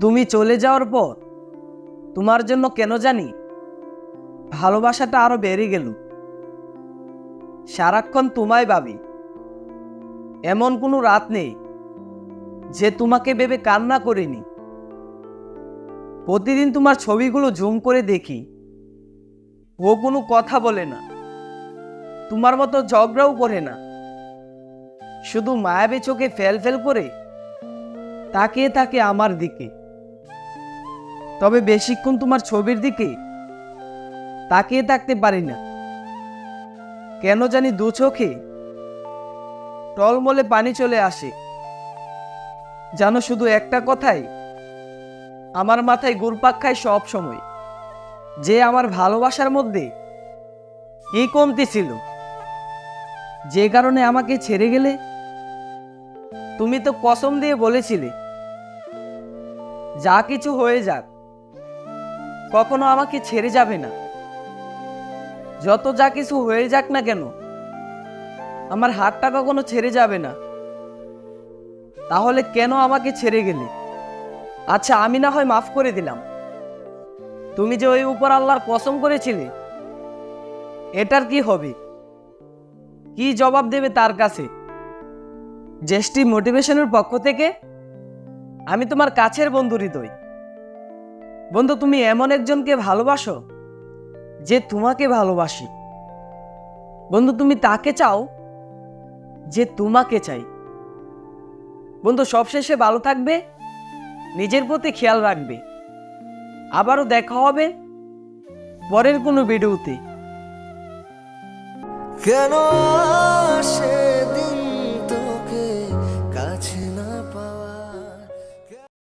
তুমি চলে যাওয়ার পর তোমার জন্য কেন জানি ভালোবাসাটা আরও বেড়ে গেল। সারাক্ষণ তোমায় ভাবি। এমন কোনো রাত নেই যে তোমাকে ভেবে কান্না করিনি। প্রতিদিন তোমার ছবিগুলো জুম করে দেখি। ও কোনো কথা বলে না। তোমার মতো ঝগড়াও করে না। শুধু মায়াবী চোখে ফেল ফেল করে তাকিয়ে থাকে আমার দিকে। তবে বেশিক্ষণ তোমার ছবির দিকে তাকিয়ে থাকতে পারি না। কেন জানি দু চোখে টলমলে পানি চলে আসে। জানো শুধু একটা কথাই, আমার মাথায় ঘুরপাক খায় সব সময়। যে আমার ভালোবাসার মধ্যে কি কমতি ছিল। যে কারণে আমাকে ছেড়ে গেলে, তুমি তো কসম দিয়ে বলেছিলে, যা কিছু হয়ে যাক। কখনো আমাকে ছেড়ে যাবে না। যত যা কিছু হয়ে যাক না কেন, আমার হাতটা কখনো ছেড়ে যাবে না। তাহলে কেন আমাকে ছেড়ে গেলে? আচ্ছা আমি না হয় মাফ করে দিলাম। তুমি যে ওই উপর আল্লাহর কসম করেছিলে, এটার কি হবে? কি জবাব দেবে তার কাছে? জেস্টি মোটিভেশনের পক্ষ থেকে? আমি তোমার কাছের বন্ধু হৃদয়। বন্ধু, তুমি এমন একজনকে ভালোবাসো যে তোমাকে ভালোবাসি। বন্ধু, তুমি তাকে চাও যে তোমাকে চাই। বন্ধু, সবশেষে ভালো থাকবে, নিজের প্রতি খেয়াল রাখবে। আবারও দেখা হবে পরের কোনো ভিডিওতে। কেন আসে দিন